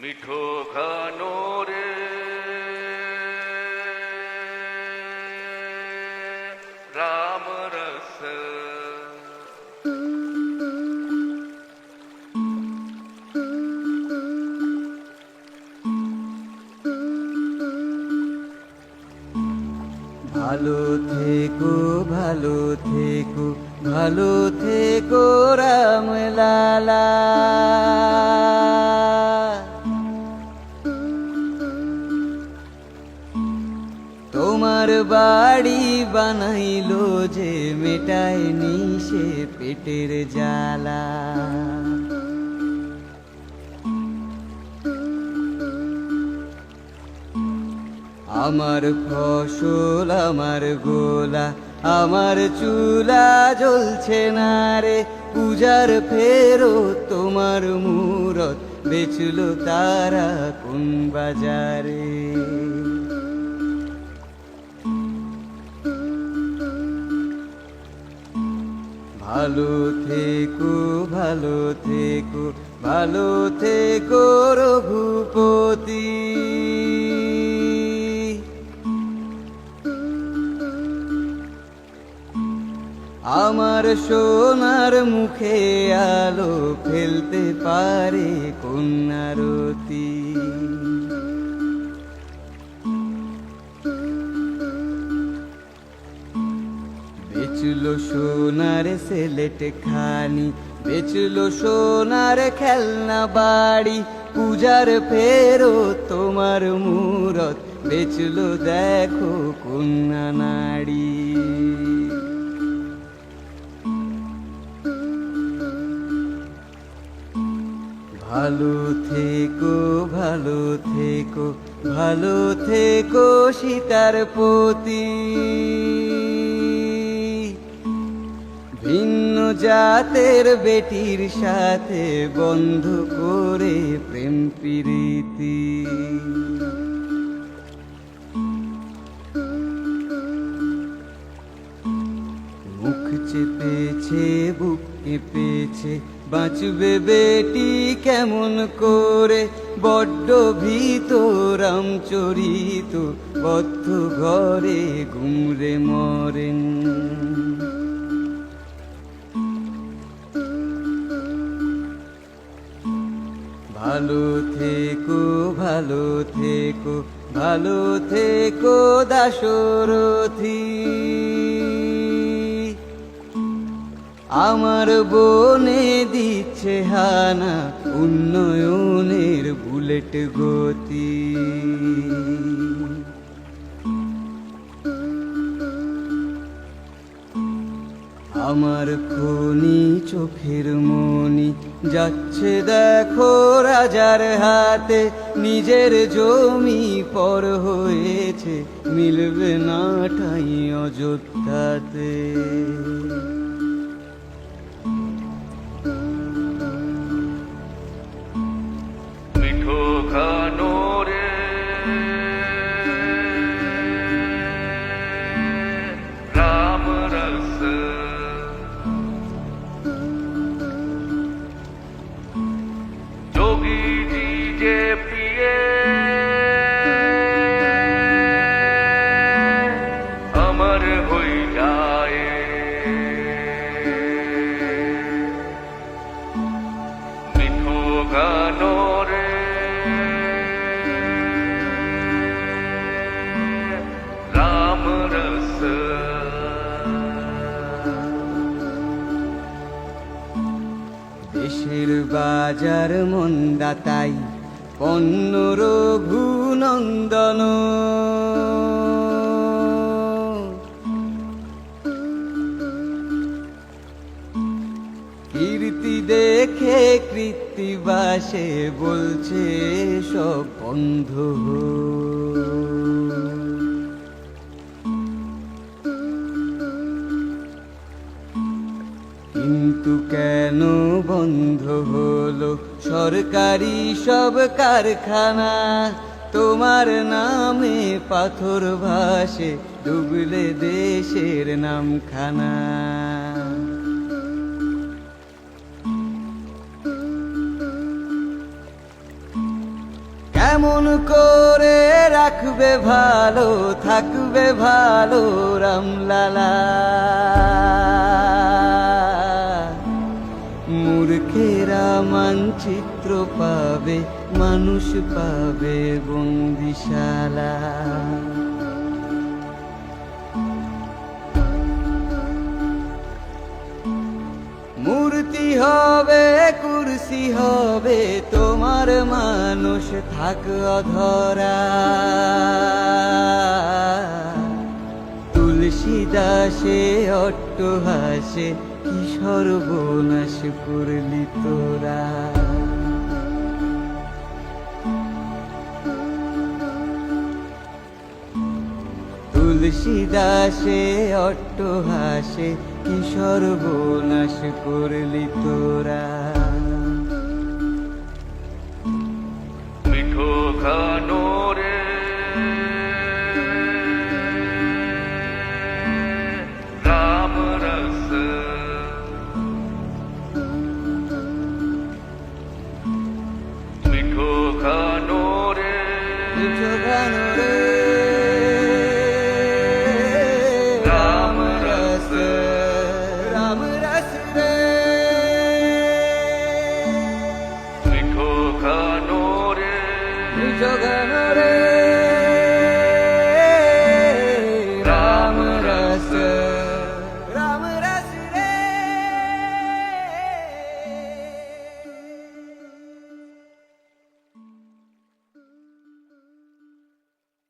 মিঠো ঘানো রে রাম রস। ভালো থেকো ভালো থেকো ভালো থেকো রাম লালা তোমার বাড়ি বানাইলো যে মেটায়নি সে পেটের জ্বালা। আমার ফসল, আমার গোলা, আমার চুলা জ্বলছে না রে। পূজার ফেরো তোমার মূরত, বেচলো তারা কোন বাজারে? ভালো থেকো ভালো থেকো ভালো থেকো রঘুপতি। আমার সোনার মুখে আলো ফেলতে পারে কন্যারতি। বেচলো সোনার সেলেট খানি, বেচলো সোনার খেলনা বাড়ি, পূজার ফেরো তোমার মূরত, বেচলো দেখো কন্যা নাড়ি ভালো থেকো ভালো থেকো ভালো থেকো সীতার পতি জাতের বেটির সাথে বন্ধ করে প্রেম প্রীতি। মুখ চেপেছে, বুক কেঁপেছে, বাঁচবে বেটি কেমন করে? বড্ড ভীত রামচরিত, বদ্ধ ঘরে ঘুমরে মরেন। ভালো থেকো ভালো থেকো ভালো থেকো দাসরথী আমার বনে দিচ্ছে হানা উন্নয়নের বুলেট গতি। আমার খনি চোখের মনি যাচ্ছে দেখো রাজার হাতে, নিজের জমি পর হয়েছে, মিলবে না ঠাই অযোধ্যাতে। বাজার মন্দা তাই পণ্য রঘুনন্দন কীর্তি দেখে কৃত্তিবাসে বলছে সব বন্ধ। কিন্তু কেন বন্ধ হলো? সরকারি সব কারখানা, তোমার নামে পাথর ভাসে, ডুবলে দেশের নামখানা। কেমন করে রাখবে ভালো, থাকবে ভালো রামলালা। মানচিত্র পাবে, মানুষ পাবে বন্দিশালা। মূর্তি হবে, কুরসি হবে, তোমার মানুষ থাক অধরা। তুলসী দাসে অট্ট হাসে সর্বনাশ করলি তোরা। তুলসী দাসে অট্টহাসে কি সর্বনাশ করলি তোরা? Lord.